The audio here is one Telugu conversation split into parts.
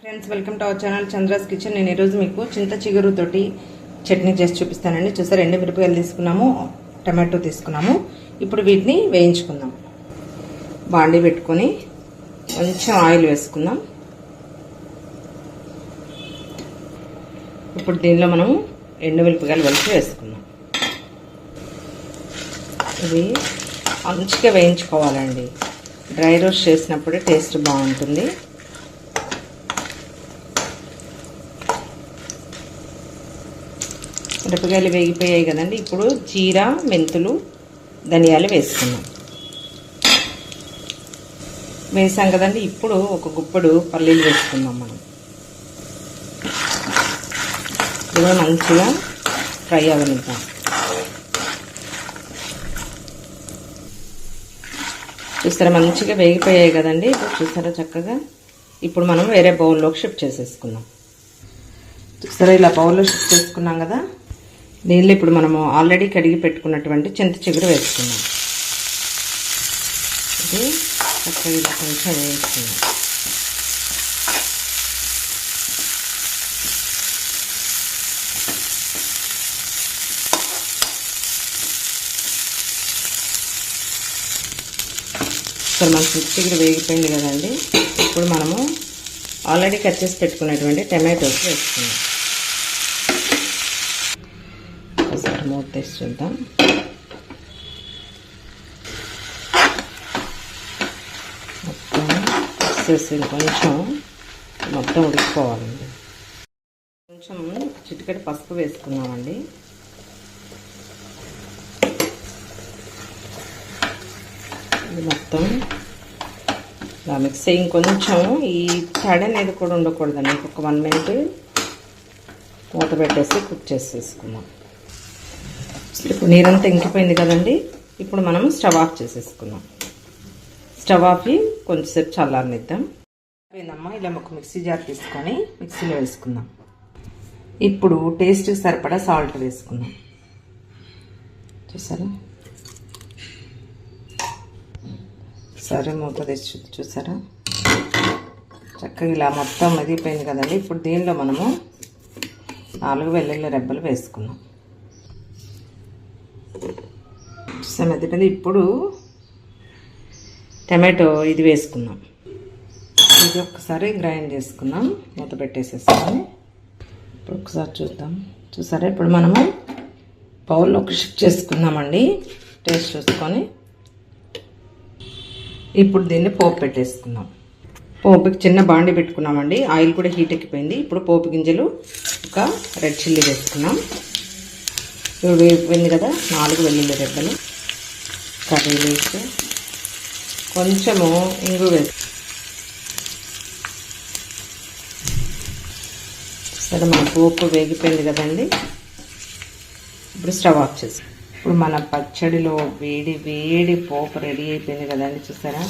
Friends welcome to our channel Chandra's kitchen నేను ఈరోజు మీకు చింత చిగురుతోటి చట్నీ చేసి చూపిస్తానండి. చూసారు ఎండు మిరపకాయలు తీసుకున్నాము? టమాటో తీసుకున్నాము. ఇప్పుడు వీటిని వేయించుకుందాం. బాండి పెట్టుకొని కొంచెం ఆయిల్ వేసుకుందాం. ఇప్పుడు దీనిలో మనం ఎండు మిరపకాయలు వలిసి వేసుకుందాం. ఇవి మంచిగా వేయించుకోవాలండి. డ్రై రోస్ట్ చేసినప్పుడే టేస్ట్ బాగుంటుంది. మిరపకాయలు వేగిపోయాయి కదండి. ఇప్పుడు జీరా మెంతులు ధనియాలు వేసుకున్నాం వేసాం కదండి. ఇప్పుడు ఒక గుప్పడు పల్లీలు వేసుకుందాం మనం. ఇలా మంచిగా ఫ్రై అవ్వనిద్దాం చూస్తారా మంచిగా వేగిపోయాయి కదండి. ఇప్పుడు చూస్తారా చక్కగా? ఇప్పుడు మనం వేరే బౌల్లోకి షిఫ్ట్ చేసేసుకుందాం. చూస్తారా ఇలా బౌల్లో షిఫ్ట్ చేసుకున్నాం కదా? దీనిలో ఇప్పుడు మనము ఆల్రెడీ కడిగి పెట్టుకున్నటువంటి చింత చిగురు వేసుకున్నాం. ఇది చక్కగా కొంచెం వేసుకున్నాం. ఇక్కడ మన చింత చిగురు వేగిపోయింది కదండి. ఇప్పుడు మనము ఆల్రెడీ కట్ చేసి పెట్టుకున్నటువంటి టమాటోస్ వేసుకున్నాం ఒకసారి మూత తీసి చూద్దాం మొత్తం చేసి కొంచెం మొత్తం ఉడికిపోవాలండి. కొంచెం చిటికెట్ పసుపు వేసుకున్నామండి. ఇది మొత్తం ఇలా మిక్స్ అయ్యి ఇంకొంచెం ఈ తడి అనేది కూడా ఉండకూడదండి. ఇంకొక వన్ మినిట్ మూత పెట్టేసి కుక్ చేసి వేసుకున్నాం ఇప్పుడు నీరంతా ఇంకిపోయింది కదండి. ఇప్పుడు మనం స్టవ్ ఆఫ్ చేసేసుకుందాం. స్టవ్ ఆఫ్ కొంచెంసేపు చల్లారనిద్దాం. అయిపోయిందమ్మా ఇలా ఒక మిక్సీ జార్ తీసుకొని మిక్సీలో వేసుకుందాం. ఇప్పుడు టేస్ట్కి సరిపడా సాల్ట్ వేసుకుందాం. చూసారా? సరే మూత తెచ్చు చూసారా? చక్కగా ఇలా మొత్తం మెదిగిపోయింది కదండి. ఇప్పుడు దీనిలో మనము నాలుగు వెల్లుల్లి రెబ్బలు వేసుకున్నాం చూసా ఇప్పుడు టమాటో ఇది వేసుకున్నాం. ఇది ఒక్కసారి గ్రైండ్ చేసుకున్నాం. మూత పెట్టేసేసుకొని ఇప్పుడు ఒకసారి చూద్దాం. చూసారా? ఇప్పుడు మనము పౌల్లోకి షిఫ్ట్ చేసుకుందామండి టేస్ట్ చూసుకొని ఇప్పుడు దీన్ని పోపు పెట్టేసుకుందాం. పోపుకి చిన్న బాండి పెట్టుకున్నామండి. ఆయిల్ కూడా హీట్ ఎక్కిపోయింది. ఇప్పుడు పోపు గింజలు ఒక రెడ్ చిల్లీ వేసుకున్నాం. ఇప్పుడు కదా? నాలుగు వెల్లుల్లి రెబ్బలు. కర్రీలోకి వేసి కొంచెము ఇంగు వేసి సరే మన పోపు వేగిపోయింది కదండి. ఇప్పుడు స్టవ్ ఆఫ్ చేసి ఇప్పుడు మన పచ్చడిలో వేడి వేడి పోపు రెడీ అయిపోయింది కదండి చూసారా?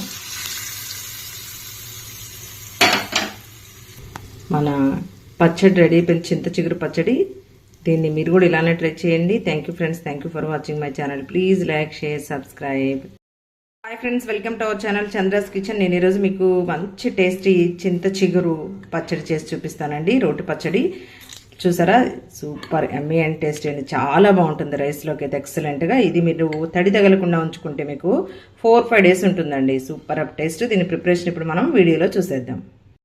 మన పచ్చడి రెడీ అయిపోయింది చింత చిగురు పచ్చడి. దీన్ని మీరు కూడా ఇలానే ట్రై చేయండి. Thank you friends thank you for watching my channel please like share subscribe hi friends welcome to our channel Chandra's kitchen నేను ఈరోజు మీకు మంచి టేస్టీ చింత చిగురు పచ్చడి చేసి చూపిస్తానండి. రోటి పచ్చడి. చూసారా? సూపర్ ఎమ్మీ అండ్ టేస్టీ అండి. చాలా బాగుంటుంది రైస్లోకి అయితే. ఎక్సలెంట్గా ఇది మీరు తడి తగలకుండా ఉంచుకుంటే మీకు ఫోర్ ఫైవ్ డేస్ ఉంటుందండి. సూపర్ అప్ టేస్ట్ దీని ప్రిపరేషన్ ఇప్పుడు మనం వీడియోలో చూసేద్దాం.